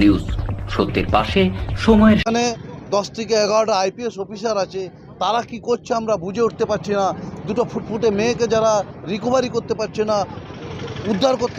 News. সত্যের পাশে সময়ের এখানে দশ থেকে এগারোটা আইপিএস অফিসার আছে, তারা কি করছে আমরা বুঝে উঠতে পারছি না। দুটো ফুটফুটে মেয়েকে যারা রিকভারি করতে পারছে না, উদ্ধার করতে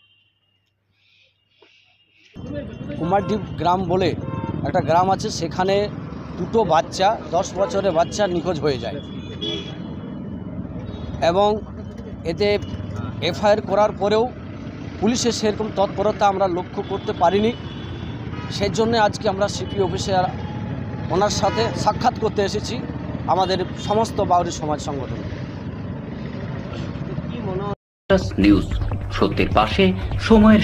কুমারদ্বীপ গ্রাম বলে একটা গ্রাম আছে, সেখানে দুটো বাচ্চা, দশ বছরের বাচ্চা নিখোঁজ হয়ে যায়। এবং এতে এফআইআর করার পরেও পুলিশের সেরকম তৎপরতা আমরা লক্ষ্য করতে পারিনি। সেই জন্য আজকে আমরা সিপি অফিসে ওনার সাথে সাক্ষাৎ করতে এসেছি, আমাদের সমস্ত বাউরি সমাজ সংগঠন। নিউজ, সত্যের পাশে, সময়ের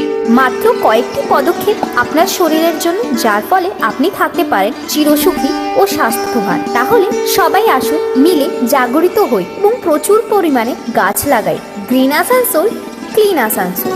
মাত্র কয়েকটি পদক্ষেপ আপনার শরীরের জন্য, যার ফলে আপনি থাকতে পারেন চিরসুখী ও স্বাস্থ্যবান। তাহলে সবাই আসুন মিলে জাগরিত হই এবং প্রচুর পরিমাণে গাছ লাগাই। গ্রিন আসানসোল ক্লিন আসানসোল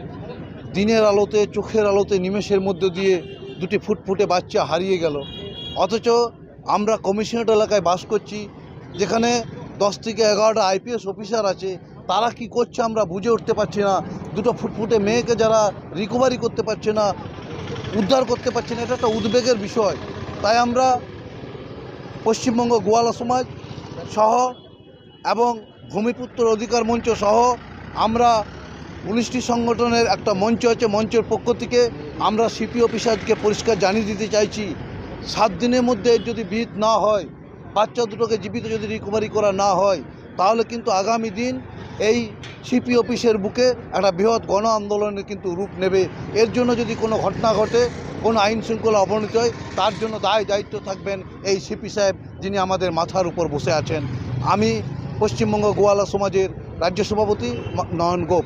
দিনের আলোতে, চোখের আলোতে, নিমেষের মধ্যে দিয়ে দুটি ফুটফুটে বাচ্চা হারিয়ে গেল। অথচ আমরা কমিশনার এলাকায় বাস করছি, যেখানে দশ থেকে এগারোটা আইপিএস অফিসার আছে। তারা কি করছে আমরা বুঝে উঠতে পারছি না। দুটো ফুটফুটে মেয়েকে যারা রিকভারি করতে পারছে না, উদ্ধার করতে পারছে না, এটা একটা উদ্বেগের বিষয়। তাই আমরা পশ্চিমবঙ্গ গোয়ালা সমাজ সহ এবং ভূমিপুত্র অধিকার মঞ্চ সহ আমরা উনিশটি সংগঠনের একটা মঞ্চ আছে, মঞ্চের পক্ষ থেকে আমরা সিপি অফিসারকে পরিষ্কার জানিয়ে দিতে চাইছি। সাত দিনের মধ্যে যদি বিহিত না হয়, বাচ্চা দুটোকে জীবিত যদি রিকভারি করা না হয়, তাহলে কিন্তু আগামী দিন এই সিপি অফিসের বুকে একটা বৃহৎ গণ আন্দোলনের কিন্তু রূপ নেবে। এর জন্য যদি কোনো ঘটনা ঘটে, কোনো আইন শৃঙ্খলা অবনতি হয়, তার জন্য দায় দায়িত্ব থাকবেন এই সিপি সাহেব, যিনি আমাদের মাথার উপর বসে আছেন। আমি পশ্চিমবঙ্গ গোয়ালা সমাজের রাজ্য সভাপতি নয়ন গোপ।